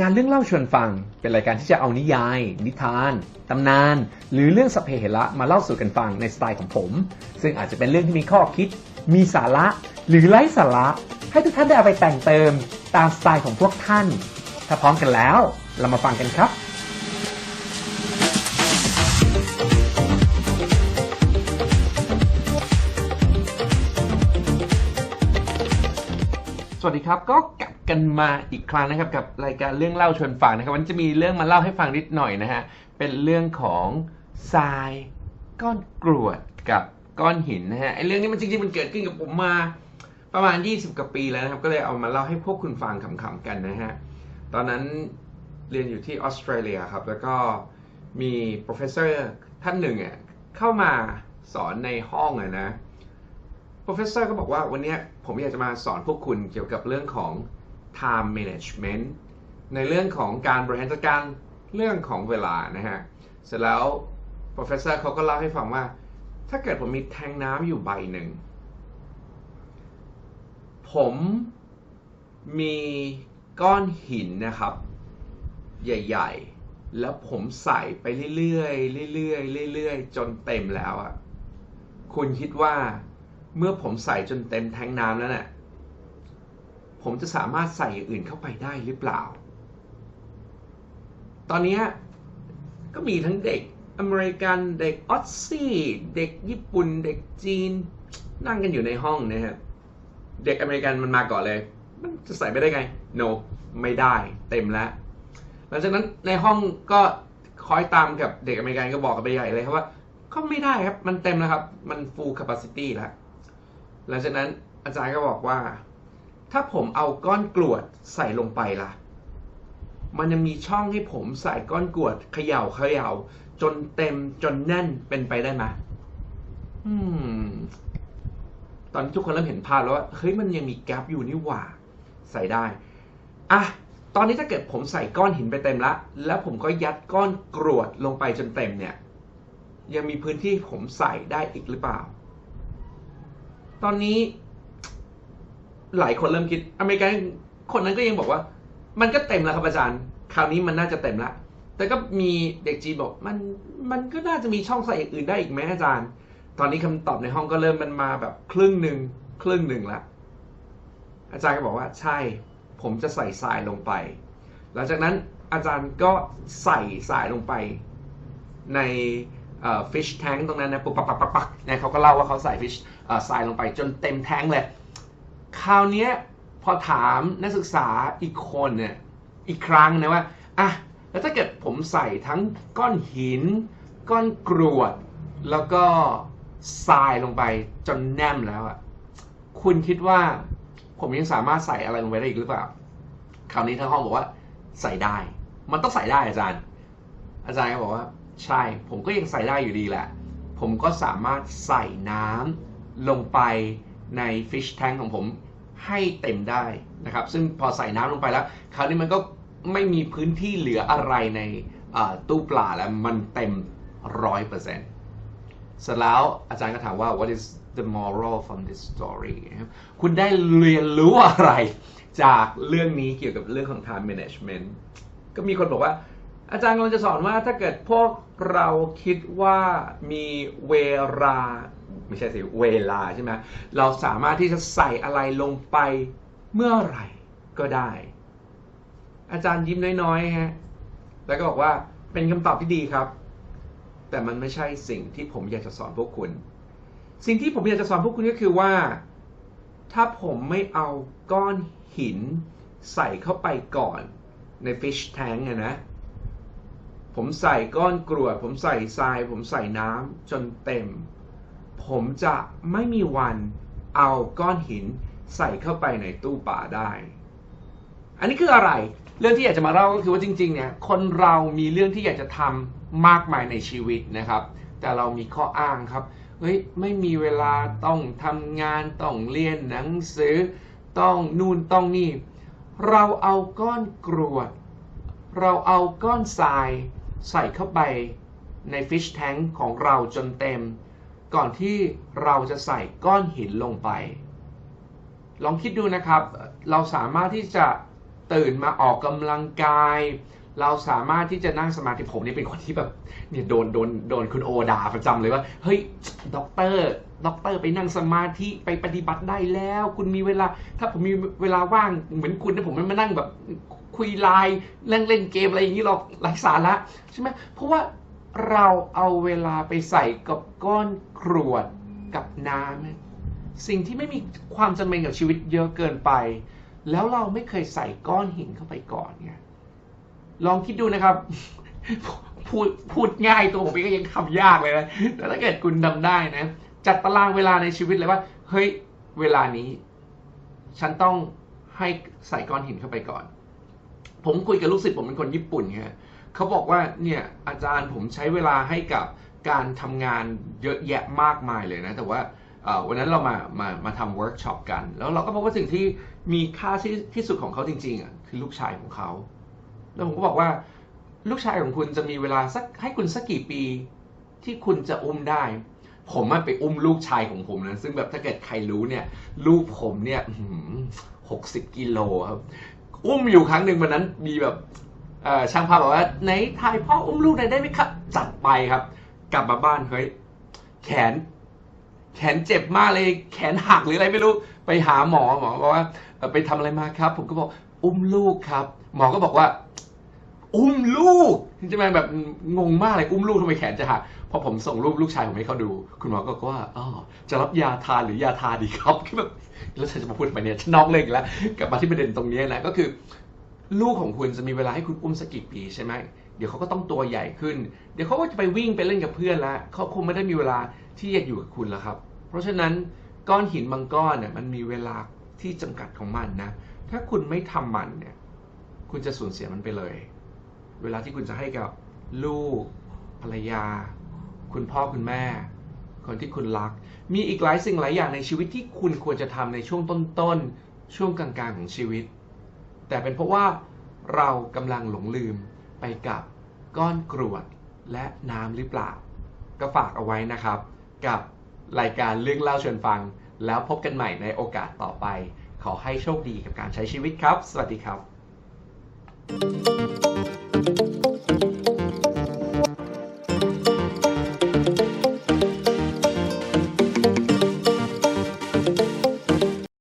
การเรื่องเล่าชวนฟัง เป็นรายการที่จะเอานิยาย นิทาน ตำนาน หรือเรื่องสเปเหระมาเล่าสู่กันฟังในสไตล์ของผม ซึ่งอาจจะเป็นเรื่องที่มีข้อคิด มีสาระ หรือไร้สาระ ให้ทุกท่านได้เอาไปแต่งเติม ตามสไตล์ของพวกท่าน ถ้าพร้อมกันแล้ว เรามาฟังกันครับสวัสดีครับก็ก กันมาอีกครั้งนะครับ กับรายการเรื่องเล่าชวนฟังนะครับ วันนี้จะมีเรื่องมาเล่าให้ฟังนิดหน่อยนะฮะเป็นเรื่องของทรายก้อนกรวดกับก้อนหินนะฮะไอ้เรื่องนี้มันจริงๆมันเกิดขึ้นกับผมมา ประมาณ 20กว่าปีแล้วนะครับ ก็เลยเอามาเล่าให้พวกคุณฟังขำๆกันนะฮะตอนนั้นเรียนอยู่ที่ออสเตรเลียครับ แล้วก็มี professor ท่านหนึ่งอะเข้ามาสอนในห้องอะนะ professor ก็บอกว่าวันนี้ผมอยากจะมาสอนพวกคุณเกี่ยวกับเรื่องของ time management ในเรื่องของการบริหารจัดการเรื่องของเวลานะฮะ เสร็จแล้ว professor เขาก็เล่าให้ฟังว่า ถ้าเกิดผมมีแทงน้ำอยู่ใบหนึ่ง ผมมีก้อนหินนะครับ ใหญ่ ๆ แล้วผมใส่ไปเรื่อยๆเรื่อยๆเรื่อยๆ จนเต็มแล้วอะคุณคิดว่าเมื่อผมใส่จนเต็มแทงน้ำแล้วเนะี่ย ผมจะสามารถใส่อย่างอื่นเข้าไปได้หรือเปล่า ตอนนี้ก็มีทั้งเด็กอเมริกัน เด็กออสซี่ เด็กญี่ปุ่น เด็กจีน นั่งกันอยู่ในห้องนะฮะ เด็กอเมริกันมันมาก่อนเลย มันจะใส่ไม่ได้ไง no ไม่ได้เต็มแล้ว หลังจากนั้นในห้องก็คอยตามกับเด็กอเมริกันก็บอกกันไปใหญ่เลยครับว่าก็ไม่ได้ครับ มันเต็มแล้วครับ มัน full capacity แล้ว หลังจากนั้นอาจารย์ก็บอกว่า ถ้าผมเอาก้อนกรวดใส่ลงไปล่ะ มันจะมีช่องให้ผมใส่ก้อนกรวดเขย่าเขย่าจนเต็มจนแน่นเป็นไปได้ไหมอืม ตอนนี้ทุกคนเริ่มเห็นภาพแล้วว่าเฮ้ยมันยังมีแกลบอยู่นี่หว่า ใส่ได้อะตอนนี้ถ้าเกิดผมใส่ก้อนหินไปเต็มละ แล้วผมก็ยัดก้อนกรวดลงไปจนเต็มเนี่ย ยังมีพื้นที่ผมใส่ได้อีกหรือเปล่า ตอนนี้ หลายคนเริ่มคิด อเมริกันคนนั้นก็ยังบอกว่า มันก็เต็มแล้วครับอาจารย์ คราวนี้มันน่าจะเต็มละแต่ก็มีเด็กจีนบอกมันมันก็น่าจะมีช่องใส่อื่นได้อีกไหมอาจารย์ ตอนนี้คำตอบในห้องก็เริ่มมันมาแบบครึ่งหนึ่งครึ่งหนึ่งละอาจารย์ก็บอกว่าใช่ ผมจะใส่ทรายลงไป หลังจากนั้นอาจารย์ก็ใส่ทรายลงไป ในฟิชแทงตรงนั้นนะปุ๊บปักปักปักปักเนี่ยเขาก็เล่าว่าเขาใส่ฟิชทรายลงไปจนเต็มแทงเลย คราวนี้พอถามนักศึกษาอีกคนเนี่ยอีกครั้งนะว่าอะแล้วถ้าเกิดผมใส่ทั้งก้อนหิน ก้อนกรวด แล้วก็ทรายลงไปจนแนมแล้วอะคุณคิดว่าผมยังสามารถใส่อะไรลงไปได้อีกหรือเปล่า คราวนี้ทั้งห้องบอกว่าใส่ได้ มันต้องใส่ได้อาจารย์ อาจารย์ก็บอกว่า ใช่ ผมก็ยังใส่ได้อยู่ดีแหละ ผมก็สามารถใส่น้ำลงไปในฟิชแทงของผม ให้เต็มได้นะครับ ซึ่งพอใส่น้ำลงไปแล้ว คราวนี้มันก็ไม่มีพื้นที่เหลืออะไรในตู้ปลาแล้วมันเต็มร้อยเปอร์เซ็นต์เสร็จแล้วอาจารย์ก็ถามว่า what is the moral from this story คุณได้เรียนรู้อะไรจากเรื่องนี้เกี่ยวกับเรื่องของ time management ก็มีคนบอกว่า อาจารย์กำลังจะสอนว่าถ้าเกิดพวกเราคิดว่ามีเวลา ไม่ใช่สิเวลาใช่ไหมเราสามารถที่จะใส่อะไรลงไปเมื่อไหร่ก็ได้ อาจารย์ยิ้มน้อยๆฮะแล้วก็บอกว่าเป็นคำตอบที่ดีครับ แต่มันไม่ใช่สิ่งที่ผมอยากจะสอนพวกคุณ สิ่งที่ผมอยากจะสอนพวกคุณก็คือว่า ถ้าผมไม่เอาก้อนหินใส่เข้าไปก่อนในฟิชแทงนะ ผมใส่ก้อนกรวด ผมใส่ทราย ผมใส่น้ำจนเต็ม ผมจะไม่มีวันเอาก้อนหินใส่เข้าไปในตู้ป่าได้ อันนี้คืออะไร เรื่องที่อยากจะมาเล่าก็คือว่าจริง ๆ เนี่ย คนเรามีเรื่องที่อยากจะทำมากมายในชีวิตนะครับ แต่เรามีข้ออ้างครับ เฮ้ย ไม่มีเวลาต้องทำงาน ต้องเรียนหนังสือ ต้องนู่นต้องนี่ เราเอาก้อนกรวด เราเอาก้อนทราย ใส่เข้าไปในฟิชแทงของเราจนเต็ม ก่อนที่เราจะใส่ก้อนหินลงไป ลองคิดดูนะครับ เราสามารถที่จะตื่นมาออกกำลังกาย เราสามารถที่จะนั่งสมาธิผมนี่เป็นคนที่แบบเนี่ยโดนโดนโดนคุณโอด่าประจำเลยว่าเฮ้ยด็อกเตอร์ด็อกเตอร์ไปนั่งสมาธิไปปฏิบัติได้แล้ว คุณมีเวลา ถ้าผมมีเวลาว่างเหมือนคุณนะผมไม่มานั่งแบบคุยไลน์เล่นเล่นเกมอะไรอย่างนี้หรอกไร้สาระใช่ไหมเพราะว่าเราเอาเวลาไปใส่กับก้อนกรวดกับน้ำสิ่งที่ไม่มีความจำเป็นกับชีวิตเยอะเกินไป แล้วเราไม่เคยใส่ก้อนหินเข้าไปก่อนไง ลองคิดดูนะครับ พูดพูดง่ายตัวผมเองก็ยังทำยากเลยนะแต่ถ้าเกิดคุณทำได้นะ จัดตารางเวลาในชีวิตเลยว่า เฮ้ย เวลานี้ ฉันต้องให้ใส่ก้อนหินเข้าไปก่อน ผมคุยกับลูกศิษย์ผมเป็นคนญี่ปุ่นไงเขาบอกว่าเนี่ยอาจารย์ผมใช้เวลาให้กับการทำงานเยอะแยะมากมายเลยนะ แต่ว่าวันนั้นเรามามามาทำเวิร์กช็อปกัน แล้วเราก็พบว่าสิ่งที่มีค่าที่ที่สุดของเขาจริงๆอะคือลูกชายของเขา แล้วผมก็บอกว่า ลูกชายของคุณจะมีเวลาสักให้คุณสักกี่ปี ที่คุณจะอุ้มได้ ผมอะไปอุ้มลูกชายของผมนะซึ่งแบบถ้าเกิดใครรู้เนี่ย ลูกผมเนี่ยหกสิบกิโลครับ อุ้มอยู่ครั้งหนึ่งวันนั้นมีแบบช่างภาพบอกว่าไหนถ่ายพ่ออุ้มลูกหน่อยได้ไหมครับ จัดไปครับ กลับมาบ้านเฮ้ยแขน แขนเจ็บมากเลย แขนหักหรืออะไรไม่รู้ ไปหาหมอหมอบอกว่า ไปทำอะไรมาครับ ผมก็บอกอุ้มลูกครับ หมอก็บอกว่า อุ้มลูกใช่ไหมแบบงงมากเลยอุ้มลูกทำไมแขนจะหักพอผมส่งรูปลูกชายผมให้เขาดู คุณหมอก็ว่าอ๋อจะรับยาทานหรือยาทาดีครับคือแบบแล้วฉันจะมาพูดไมเนี่ยฉันนอกเรื่องอีกแล้วกลับมาที่ประเด็นตรงนี้นะก็คือ ลูกของคุณจะมีเวลาให้คุณอุ้มสักกี่ปีใช่ไหมเดี๋ยวเขาก็ต้องตัวใหญ่ขึ้น เดี๋ยวเขาก็จะไปวิ่งไปเล่นกับเพื่อนล้วเขาคงไม่ได้มีเวลาที่จะอยู่กับคุณแล้วครับ เพราะฉะนั้นก้อนหินบางก้อนเนี่ยมันมีเวลาที่จำกัดของมันนะ ถ้าคุณไม่ทำมันเนี่ย คุณจะสูญเสียมันไปเลย เวลาที่คุณจะให้กับลูกภรรยา คุณพ่อคุณแม่ คนที่คุณรัก มีอีกหลายสิ่งหลายอย่างในชีวิตที่คุณควรจะทำในช่วงต้นๆช่วงกลางๆของชีวิต แต่เป็นเพราะว่าเรากำลังหลงลืมไปกับก้อนกรวดและน้ำหรือเปล่า ก็ฝากเอาไว้นะครับ กับรายการเรื่องเล่าชวนฟัง แล้วพบกันใหม่ในโอกาสต่อไป ขอให้โชคดีกับการใช้ชีวิตครับ สวัสดีครับ